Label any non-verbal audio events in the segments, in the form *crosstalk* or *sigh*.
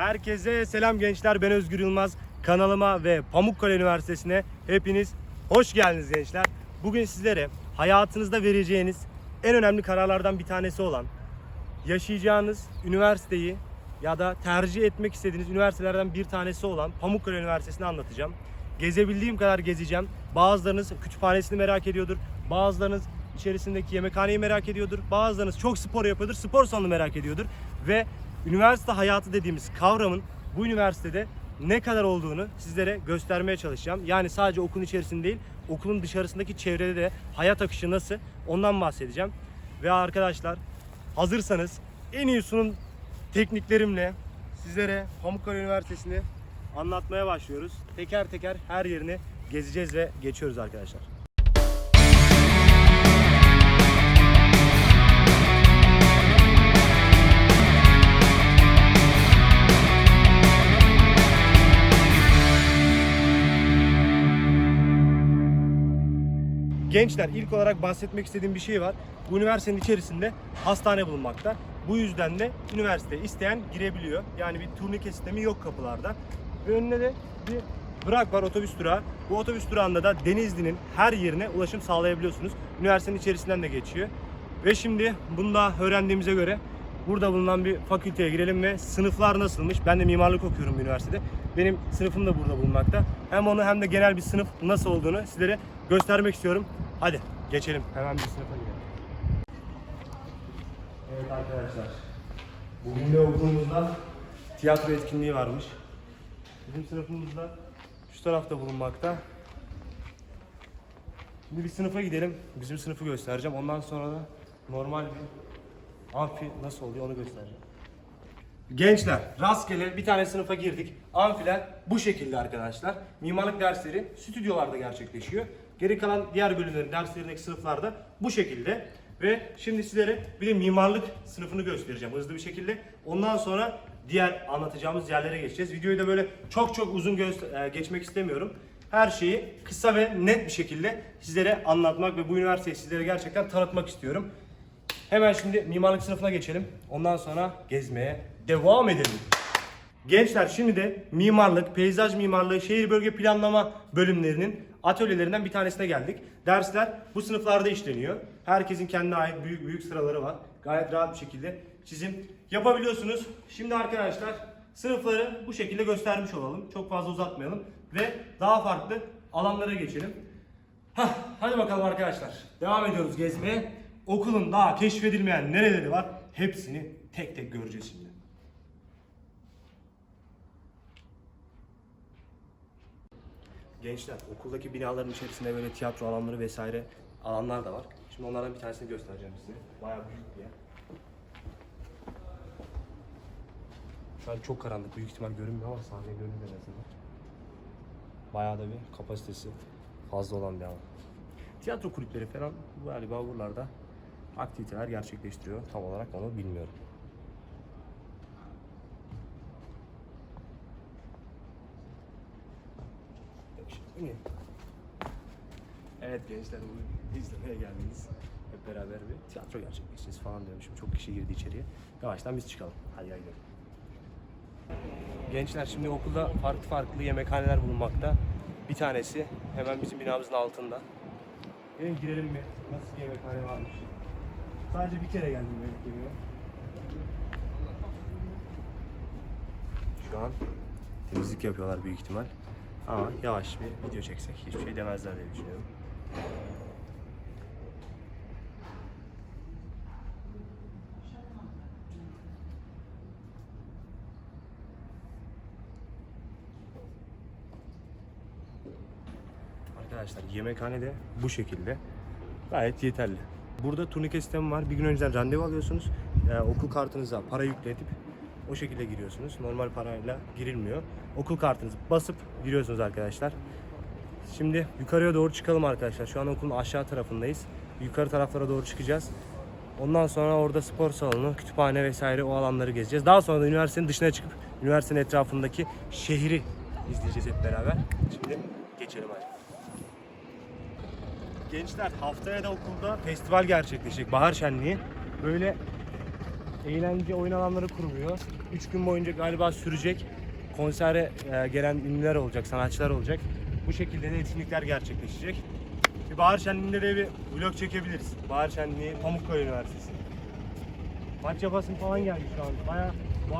Herkese selam gençler. Ben Özgür Yılmaz. Kanalıma ve Pamukkale Üniversitesi'ne hepiniz hoş geldiniz gençler. Bugün sizlere hayatınızda vereceğiniz en önemli kararlardan bir tanesi olan yaşayacağınız üniversiteyi ya da tercih etmek istediğiniz üniversitelerden bir tanesi olan Pamukkale Üniversitesi'ni anlatacağım. Gezebildiğim kadar gezeceğim. Bazılarınız kütüphanesini merak ediyordur. Bazılarınız içerisindeki yemekhaneyi merak ediyordur. Bazılarınız çok spor yapıyordur. Spor salonu merak ediyordur. Ve üniversite hayatı dediğimiz kavramın bu üniversitede ne kadar olduğunu sizlere göstermeye çalışacağım. Yani sadece okulun içerisinde değil, okulun dışarısındaki çevrede de hayat akışı nasıl ondan bahsedeceğim. Ve arkadaşlar hazırsanız en iyi sunum tekniklerimle sizlere Pamukkale Üniversitesi'ni anlatmaya başlıyoruz. Teker teker her yerini gezeceğiz ve geçiyoruz arkadaşlar. Gençler ilk olarak bahsetmek istediğim bir şey var. Bu üniversitenin içerisinde hastane bulunmakta. Bu yüzden de üniversite isteyen girebiliyor. Yani bir turnike sistemi yok kapılarda. Ve önüne de bir durak var otobüs durağı. Bu otobüs durağında da Denizli'nin her yerine ulaşım sağlayabiliyorsunuz. Üniversitenin içerisinden de geçiyor. Ve şimdi bunu da öğrendiğimize göre burada bulunan bir fakülteye girelim ve sınıflar nasılmış? Ben de mimarlık okuyorum üniversitede. Benim sınıfım da burada bulunmakta. Hem onu hem de genel bir sınıf nasıl olduğunu sizlere göstermek istiyorum. Hadi geçelim. Hemen bir sınıfa girelim. Evet arkadaşlar. Bugün de okulumuzda tiyatro etkinliği varmış. Bizim sınıfımızda şu tarafta bulunmakta. Şimdi bir sınıfa gidelim. Bizim sınıfı göstereceğim. Ondan sonra da normal bir amfi nasıl oluyor onu göstereceğim. Gençler rastgele bir tane sınıfa girdik. Amfiler bu şekilde arkadaşlar. Mimarlık dersleri stüdyolarda gerçekleşiyor. Geri kalan diğer bölümlerin derslerindeki sınıflarda bu şekilde. Ve şimdi sizlere bir de mimarlık sınıfını göstereceğim hızlı bir şekilde. Ondan sonra diğer anlatacağımız yerlere geçeceğiz. Videoyu da böyle çok çok uzun e, geçmek istemiyorum. Her şeyi kısa ve net bir şekilde sizlere anlatmak ve bu üniversiteyi sizlere gerçekten tanıtmak istiyorum. Hemen şimdi mimarlık sınıfına geçelim. Ondan sonra gezmeye devam edelim. Gençler şimdi de mimarlık, peyzaj mimarlığı, şehir bölge planlama bölümlerinin atölyelerinden bir tanesine geldik. Dersler bu sınıflarda işleniyor. Herkesin kendine ait büyük büyük sıraları var. Gayet rahat bir şekilde çizim yapabiliyorsunuz. Şimdi arkadaşlar sınıfları bu şekilde göstermiş olalım. Çok fazla uzatmayalım ve daha farklı alanlara geçelim. Hah, hadi bakalım arkadaşlar. Devam ediyoruz gezmeye. Okulun daha keşfedilmeyen nereleri var hepsini tek tek göreceğiz şimdi. Gençler okuldaki binaların içerisinde böyle tiyatro alanları vesaire alanlar da var. Şimdi onlardan bir tanesini göstereceğim size. Bayağı büyük bir yer. Şu an çok karanlık. Büyük ihtimal görünmüyor ama sahneye görünüyor en azından. Bayağı da bir kapasitesi fazla olan bir alan. Tiyatro kulüpleri falan galiba buralarda aktiviteler gerçekleştiriyor. Tam olarak onu bilmiyorum. Şimdi- Evet gençler bu izlemeye geldiniz. Hep beraber bir tiyatro gerçekleştireceğiz falan diyormuşum. Çok kişi girdi içeriye. Yavaştan biz çıkalım. Hadi gidelim. Gençler şimdi okulda farklı farklı yemekhaneler bulunmakta. Bir tanesi hemen bizim binamızın altında. Gelin girelim mi? Nasıl bir yemekhane varmış? Sadece bir kere geldim yemek yemeye. Şu an temizlik yapıyorlar büyük ihtimal. Ama yavaş bir video çeksek hiçbir şey demezler diye düşünüyorum. Arkadaşlar yemekhane de bu şekilde. Gayet yeterli. Burada turnike sistemi var. Bir gün önceden randevu alıyorsunuz. Ee, okul kartınıza para yükletip o şekilde giriyorsunuz. Normal parayla girilmiyor. Okul kartınızı basıp giriyorsunuz arkadaşlar. Şimdi yukarıya doğru çıkalım arkadaşlar. Şu an okulun aşağı tarafındayız. Yukarı taraflara doğru çıkacağız. Ondan sonra orada spor salonu, kütüphane vesaire o alanları gezeceğiz. Daha sonra da üniversitenin dışına çıkıp üniversitenin etrafındaki şehri izleyeceğiz hep beraber. Şimdi geçelim hadi. Gençler haftaya da okulda festival gerçekleşecek. Bahar şenliği. Böyle eğlence oyun alanları kuruluyor. 3 gün boyunca galiba sürecek. Konsere e, gelen ünlüler olacak, sanatçılar olacak. Bu şekilde de etkinlikler gerçekleşecek. Bir bahar şenliğinde de bir vlog çekebiliriz. Bahar şenliği Pamukkale Üniversitesi. Maç yapasın falan geldi şu an. Baya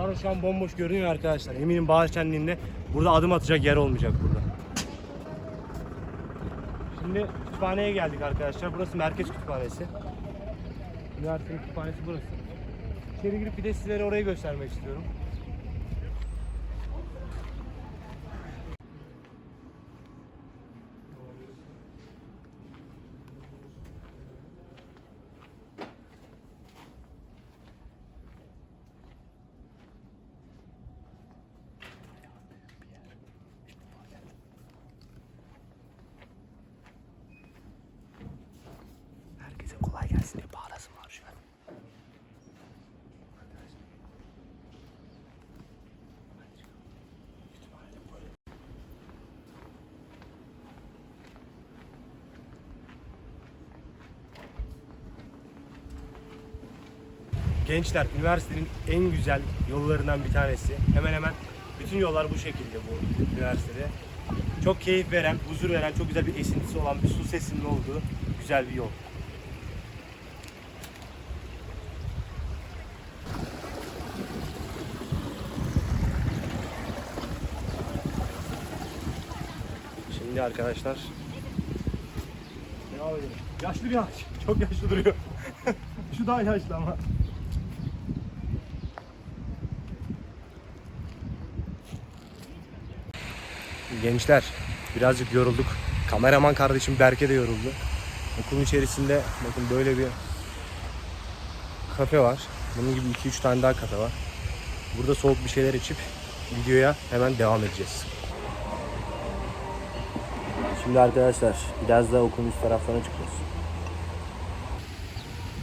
arada şu an bomboş görünüyor arkadaşlar. Eminim bahar şenliğinde burada adım atacak yer olmayacak burada. Şimdi kütüphaneye geldik arkadaşlar. Burası merkez kütüphanesi. Üniversitenin kütüphanesi burası. İçeri girip bir de sizlere orayı göstermek istiyorum. Herkese kolay gelsin diye bağırasım var şu an. Gençler, üniversitenin en güzel yollarından bir tanesi. Hemen hemen bütün yollar bu şekilde bu üniversitede. Çok keyif veren, huzur veren, çok güzel bir esintisi olan bir su sesinin olduğu güzel bir yol. Şimdi arkadaşlar devam edelim. Yaşlı bir ağaç. Çok yaşlı duruyor. *laughs* Şu daha yaşlı ama. Gençler birazcık yorulduk. Kameraman kardeşim Berke de yoruldu. Okulun içerisinde bakın böyle bir kafe var. Bunun gibi 2-3 tane daha kafe var. Burada soğuk bir şeyler içip videoya hemen devam edeceğiz. Şimdi arkadaşlar biraz da okulun üst taraflarına çıkıyoruz.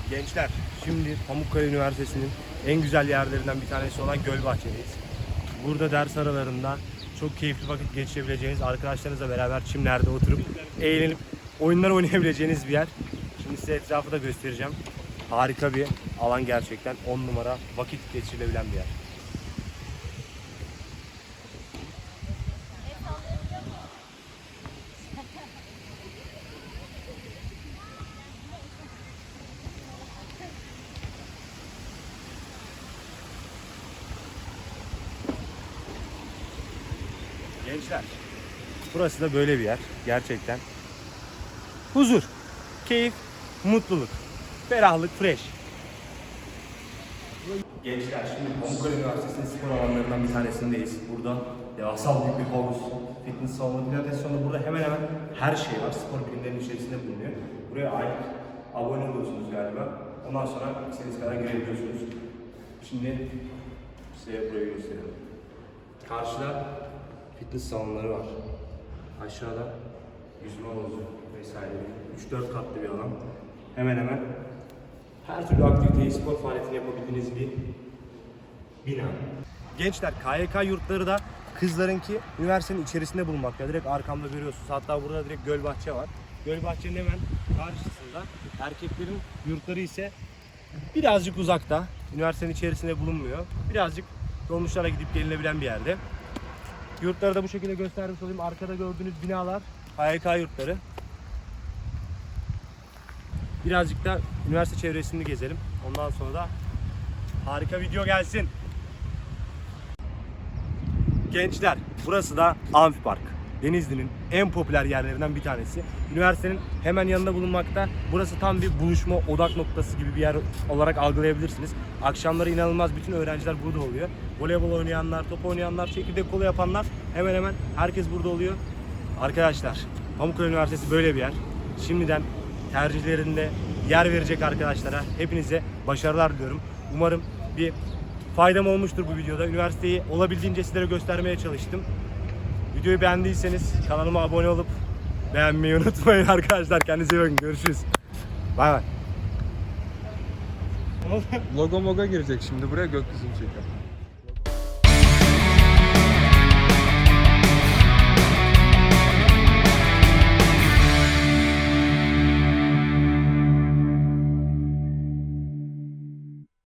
Gençler şimdi Pamukkale Üniversitesi'nin en güzel yerlerinden bir tanesi olan Gölbahçe'deyiz. Burada ders aralarında çok keyifli vakit geçirebileceğiniz, arkadaşlarınızla beraber çimlerde oturup eğlenip oyunlar oynayabileceğiniz bir yer. Şimdi size etrafı da göstereceğim. Harika bir alan gerçekten 10 numara vakit geçirilebilen bir yer. Gençler, burası da böyle bir yer gerçekten. Huzur, keyif, mutluluk, ferahlık, fresh. Gençler şimdi Pamukkale Üniversitesi'nin spor alanlarından bir tanesindeyiz. Burada devasa büyük bir havuz, fitness salonu, pilates salonu. Burada hemen hemen her şey var. Spor bilimlerinin içerisinde bulunuyor. Buraya aylık abone oluyorsunuz galiba. Ondan sonra istediğiniz kadar girebiliyorsunuz. Şimdi size burayı göstereyim. Karşıda fitness salonları var. Aşağıda yüzme havuzu vesaire. 3-4 katlı bir alan. Hemen hemen her türlü aktiviteyi, spor faaliyetini yapabildiğiniz bir bina. Gençler, KYK yurtları da kızlarınki üniversitenin içerisinde bulunmakta. Direkt arkamda görüyorsunuz. Hatta burada direkt Gölbahçe var. Gölbahçe'nin hemen karşısında. Erkeklerin yurtları ise birazcık uzakta. Üniversitenin içerisinde bulunmuyor. Birazcık dolmuşlara gidip gelinebilen bir yerde. Yurtları da bu şekilde göstermiş olayım. Arkada gördüğünüz binalar HYK yurtları. Birazcık da üniversite çevresini gezelim. Ondan sonra da harika video gelsin. Gençler, burası da Amfi Park. Denizli'nin en popüler yerlerinden bir tanesi. Üniversitenin hemen yanında bulunmakta. Burası tam bir buluşma odak noktası gibi bir yer olarak algılayabilirsiniz. Akşamları inanılmaz bütün öğrenciler burada oluyor. Voleybol oynayanlar, top oynayanlar, çekirdek kolu yapanlar hemen hemen herkes burada oluyor. Arkadaşlar, Pamukkale Üniversitesi böyle bir yer. Şimdiden tercihlerinde yer verecek arkadaşlara hepinize başarılar diliyorum. Umarım bir faydam olmuştur bu videoda. Üniversiteyi olabildiğince sizlere göstermeye çalıştım. Videoyu beğendiyseniz kanalıma abone olup beğenmeyi unutmayın *laughs* arkadaşlar. Kendinize iyi bakın. Görüşürüz. Bay bay. Logo moga girecek şimdi buraya gökyüzünü çeker.